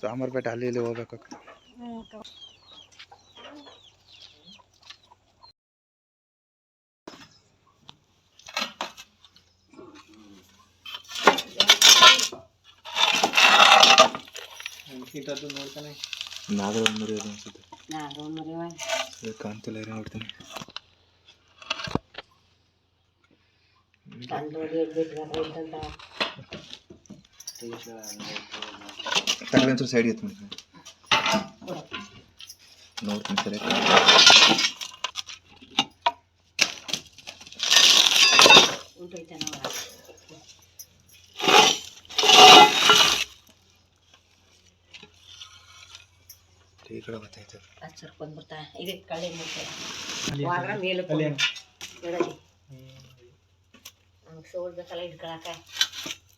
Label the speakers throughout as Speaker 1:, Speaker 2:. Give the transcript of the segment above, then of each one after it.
Speaker 1: ಸಾಮರ್ಪೇಟೆ ಅಲ್ಲಿ ಇಲ್ಲಿ ಹೋಗ್ಬೇಕು. ನಾಗರ ಮುರಿಯೋದು ಅನ್ಸುತ್ತೆ ಕಾಣ್ತಿಲ್ಲ ನೋಡ್ತೀನಿ
Speaker 2: ಕಂಡು ಇದ್ದಂತ
Speaker 1: ತಗೊಳ್ಳಿ ಒಂಚೂರು ಸೈಡ್ ಎತ್ತು ನೋಡ್ತೀನಿ ಸರಿ
Speaker 2: ಉಂಟೈತೆ ನೋಡ
Speaker 1: ಈ ಕಡೆ ಗೊತ್ತಾಯ್ತು
Speaker 2: ಹಚ್ಚರ್ ಬಂದ್ಬಿಡ್ತಾ ಇದೆ ಕಳ್ಳಿ ಮುಟ್ಟೆ ವಾರ ಮೇಲೆ ಎಡಲಿ ಹಂಗೆ ಸೋಲ್ಬೇಕಲ್ಲ ಇಟ್ಕೊಳಕ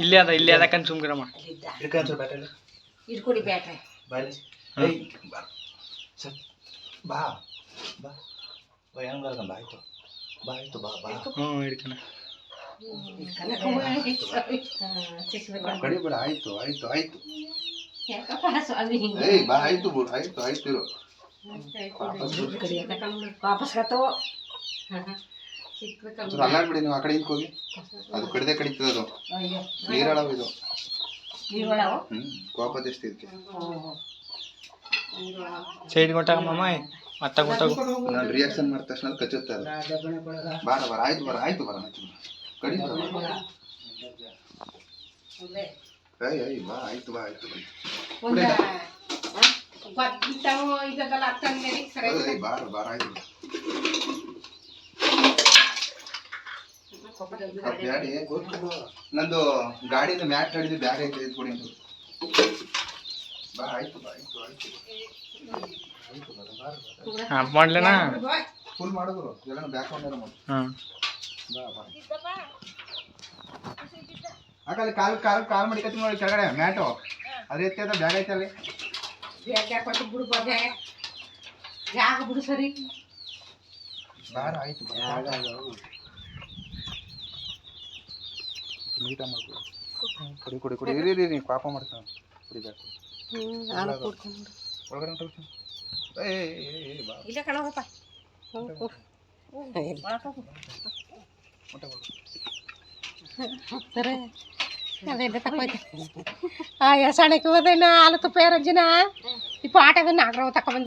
Speaker 2: ಇಲ್ಲೇ
Speaker 3: ಅದ ಇಲ್ಲೇ ಸುಮ್ಕಿರಮ್ಮ
Speaker 1: ಇದಕ್ಕೆ ಒಂಚೂರು ಬ್ಯಾಟರಿ
Speaker 2: ಇಟ್ಕೊಡಿ ಬ್ಯಾಟ್ರಿ
Speaker 1: ಬಾ. ಬಾ ಬಾ. ಬಾ ಹೆಂಗ್ ಬಾ ಆಯ್ತು ಬಾ ಆಯ್ತು ಬಾ ಬಾ.
Speaker 3: ಹ್ಞೂ ಹಿಡ್ಕಣ
Speaker 1: ಕಡಿಬೇಡ ಆಯ್ತು ಆಯ್ತು ಆಯ್ತು.
Speaker 2: ಯಾಕಪ್ಪ ಸ್ವಾಮಿ?
Speaker 1: ಏಯ್ ಬಾ ಆಯ್ತು ಬಿಡು ಆಯ್ತು ಆಯ್ತು ಇರು.
Speaker 2: ವಾಪಸ್ ಕತ್ತವು
Speaker 1: ಒಂಚೂರು ಅಲ್ಲಾಡ್ಬಿಡಿ ನೀವು ಆ ಕಡೆ ಹಿಂಗ್ ಹೋಗಿ. ಅದು ಕಡಿದೆ ಕಡಿತದ ಅದು. ನೀರಾಳವು ಇದು. ಕೋಪ ಜಾಸ್ತಿ
Speaker 3: ಸೈಡ್ ಕೊಟ್ಟಾಗ ಮಾಮ ಮತ್ತ ಕೊಟ್ಟಾಗ
Speaker 1: ನಾನು ರಿಯಾಕ್ಷನ್ ಮಾಡಿದ ತಕ್ಷಣ ಅದು ಕಚ್ಚುತ್ತೆ ಅದು ಬಾರ ಬಾರ ಆಯ್ತು ಬಾರ ಆಯ್ತು ಬಾರ. ಕಡಿ ಬರ. ಏಯ್ ಏಯ್ ಬಾ ಆಯ್ತು ಬಾ ಆಯ್ತು ಬಾ. ಬಾರ ಬಾರ ಆಯ್ತು ಬಾ. ಸ್ವಲ್ಪ ಬ್ಯಾಡಿ ನಂದು ಗಾಡಿನ ಮ್ಯಾಟ್ ಹಿಡಿದು ಬ್ಯಾಗ್ ಐತೆ ಅಂತ. ಬಾ ಆಯ್ತು ಬಾ ಆಯ್ತು ಆಯ್ತು.
Speaker 3: ಹಾಂ ಮಾಡ್ಲೇನಾ?
Speaker 1: ಫುಲ್ ಮಾಡಿದ್ರು ಎಲ್ಲ ಬ್ಯಾಕ್ ಮಾಡಿ
Speaker 3: ಹಾಂ.
Speaker 1: ಬಾ ಬಾ. ಕಾಲ್ ಕಾಲ್ ಕಾಲ್ ಮಡಿಕತ್ತಿ ನೋಡಿ ಕೆಳಗಡೆ ಮ್ಯಾಟು. ಅದೇ ರೀತಿ ಅದ ಬ್ಯಾಗ್ ಐತೆ ಅಲ್ಲಿ.
Speaker 2: ಬಿಡು ಸರಿ?
Speaker 1: ಬಾರ ಆಯ್ತು ಬಾ. ನೀಟಾಗಿ ಮಾಡ್ಕೊಡು. ಕುಡಿ ಕುಡಿ ಕುಡಿ. ಇರಿ ಇರಿ ಪಾಪ ಮಾಡ್ತಾನೆ. ಕುಡಿಬೇಕು. ಒಳಗಡೆ ಹೊಂಟೋಗ್ತೀನಿ ಏ
Speaker 2: ಇಲ್ಲೇ. ಸರಿ. ಆ ಎಸಣಕ್ಕೆ ಹಾಲು ತುಪ್ಪ ರಂಜಿನ ಈ ಪಾಟದ ನಾಗರವ ತಕೊಂಬಂದ